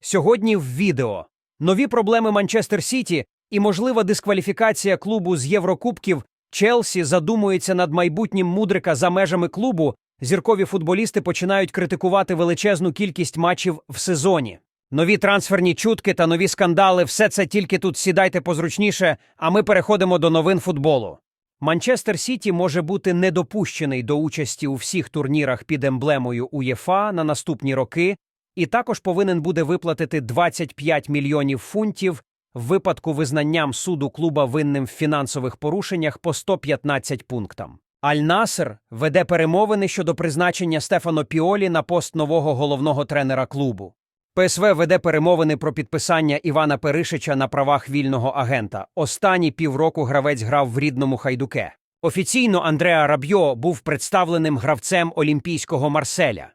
Сьогодні в відео нові проблеми Манчестер Сіті і можлива дискваліфікація клубу з Єврокубків. Челсі задумується над майбутнім мудрика за межами клубу. Зіркові футболісти починають критикувати величезну кількість матчів в сезоні. Нові трансферні чутки та нові скандали все це тільки тут сідайте позручніше, а ми переходимо до новин футболу. Манчестер Сіті може бути недопущений до участі у всіх турнірах під емблемою УЄФА на наступні роки, і також повинен буде виплатити 25 мільйонів фунтів в випадку визнанням суду клуба винним в фінансових порушеннях по 115 пунктам. Аль-Наср веде перемовини щодо призначення Стефано Піолі на пост нового головного тренера клубу. ПСВ веде перемовини про підписання Івана Перишича на правах вільного агента. Останні півроку гравець грав в рідному хайдуке. Офіційно Андреа Рабьо був представленим гравцем Олімпійського Марселя.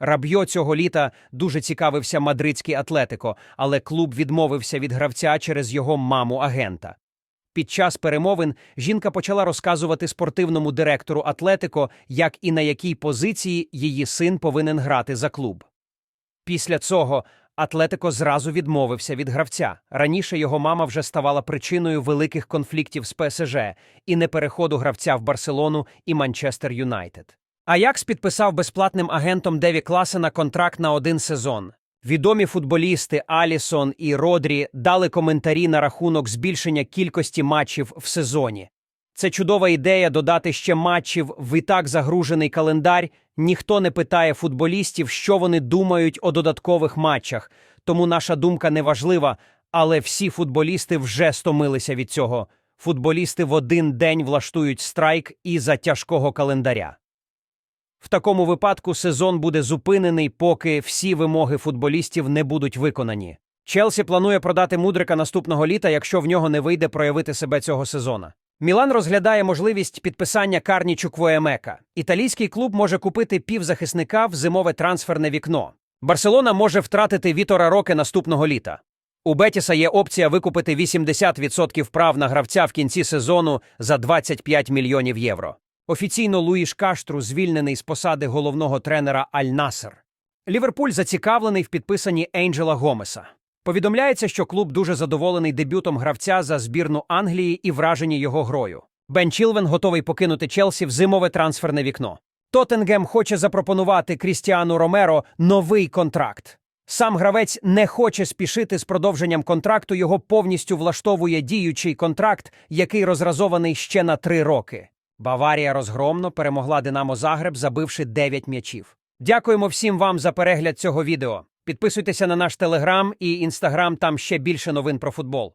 Рабьо цього літа дуже цікавився мадридський Атлетико, але клуб відмовився від гравця через його маму агента. Під час перемовин жінка почала розказувати спортивному директору Атлетико, як і на якій позиції її син повинен грати за клуб. Після цього Атлетико зразу відмовився від гравця. Раніше його мама вже ставала причиною великих конфліктів з ПСЖ і непереходу гравця в Барселону і Манчестер Юнайтед. Аякс підписав безплатним агентом Деві Класена контракт на один сезон. Відомі футболісти Алісон і Родрі дали коментарі на рахунок збільшення кількості матчів в сезоні. Це чудова ідея додати ще матчів в і так загружений календар. Ніхто не питає футболістів, що вони думають о додаткових матчах, тому наша думка не важлива, але всі футболісти вже стомилися від цього. Футболісти в один день влаштують страйк із-за тяжкого календаря. В такому випадку сезон буде зупинений, поки всі вимоги футболістів не будуть виконані. Челсі планує продати мудрика наступного літа, якщо в нього не вийде проявити себе цього сезона. Мілан розглядає можливість підписання Карні Чуквоемека. Італійський клуб може купити півзахисника в зимове трансферне вікно. Барселона може втратити Вітора Роке наступного літа. У Бетіса є опція викупити 80% прав на гравця в кінці сезону за 25 мільйонів євро. Офіційно Луїш Каштру звільнений з посади головного тренера Аль-Насер. Ліверпуль зацікавлений в підписанні Ейнджела Гомеса. Повідомляється, що клуб дуже задоволений дебютом гравця за збірну Англії і вражені його грою. Бен Чілвен готовий покинути Челсі в зимове трансферне вікно. Тоттенгем хоче запропонувати Крістіану Ромеро новий контракт. Сам гравець не хоче спішити з продовженням контракту, його повністю влаштовує діючий контракт, який розразований ще на три роки. Баварія розгромно перемогла Динамо Загреб, забивши 9 м'ячів. Дякуємо всім вам за перегляд цього відео. Підписуйтеся на наш телеграм і інстаграм, там ще більше новин про футбол.